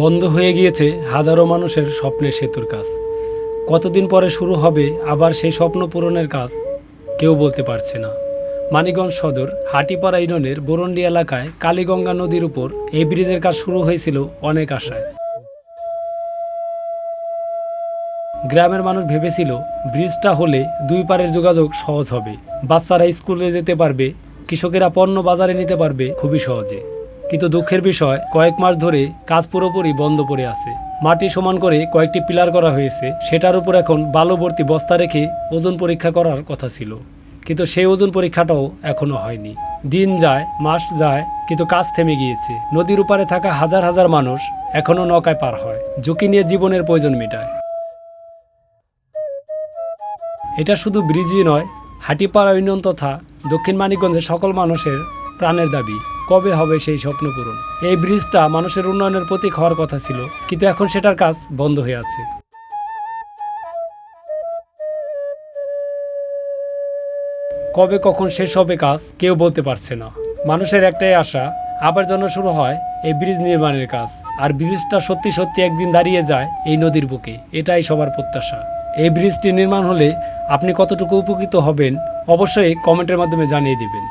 বন্ধ হয়ে গিয়েছে হাজারো মানুষের স্বপ্নের সেতুর কাজ। কতদিন পরে শুরু হবে আবার সেই স্বপ্ন পূরণের কাজ, কেউ বলতে পারছে না। মানিগঞ্জ সদর, হাটিপাড়া ইউনিয়নের বরন্ডি এলাকায় কালীগঙ্গা নদীর উপর এই ব্রিজের কাজ শুরু হয়েছিল অনেক আশায়। গ্রামের মানুষ ভেবেছিল, ব্রিজটা হলে দুই পারের যোগাযোগ সহজ হবে। বাচ্চারা স্কুলে যেতে পারবে, কৃষকেরা পণ্য বাজারে নিতে পারবে খুবই সহজে। কিন্তু দুঃখের বিষয়, কয়েক মাস ধরে কাজ পুরোপুরি বন্ধ পড়ে আছে। মাটি সমান করে কয়েকটি পিলার করা হয়েছে, সেটার উপর এখন বালুভর্তি বস্তা রেখে ওজন পরীক্ষা করার কথা ছিল। কিন্তু সেই ওজন পরীক্ষাটাও এখনও হয়নি। দিন যায়, মাস যায়, কিন্তু কাজ থেমে গিয়েছে। নদীর উপারে থাকা হাজার হাজার মানুষ এখনও নৌকায় পার হয়। ঝুঁকি নিয়ে জীবনের প্রয়োজন মেটায়। এটা শুধু ব্রিজই নয়, হাটিপাড়া ইউনিয়ন তথা দক্ষিণ মানিকগঞ্জের সকল মানুষের প্রাণের দাবি। কবে হবে সেই স্বপ্ন পূরণ? এই ব্রিজটা মানুষের উন্নয়নের প্রতীক হওয়ার কথা ছিল, কিন্তু এখন সেটার কাজ বন্ধ হয়ে আছে। কবে কখন শেষ হবে কাজ কেউ বলতে পারছে না। মানুষের একটাই আশা, আবার যেন শুরু হয় এই ব্রিজ নির্মাণের কাজ। আর ব্রিজটা সত্যি সত্যি একদিন দাঁড়িয়ে যায় এই নদীর বুকে, এটাই সবার প্রত্যাশা। এই ব্রিজটি নির্মাণ হলে আপনি কতটুকু উপকৃত হবেন, অবশ্যই কমেন্টের মাধ্যমে জানিয়ে দিবেন।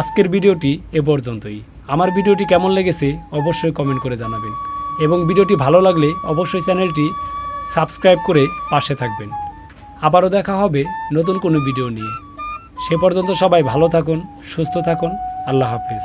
আজকের ভিডিওটি এ পর্যন্তই। আমার ভিডিওটি কেমন লেগেছে অবশ্যই কমেন্ট করে জানাবেন। এবং ভিডিওটি ভালো লাগলে অবশ্যই চ্যানেলটি সাবস্ক্রাইব করে পাশে থাকবেন। আবারও দেখা হবে নতুন কোনো ভিডিও নিয়ে। সে পর্যন্ত সবাই ভালো থাকুন, সুস্থ থাকুন। আল্লাহ হাফেজ।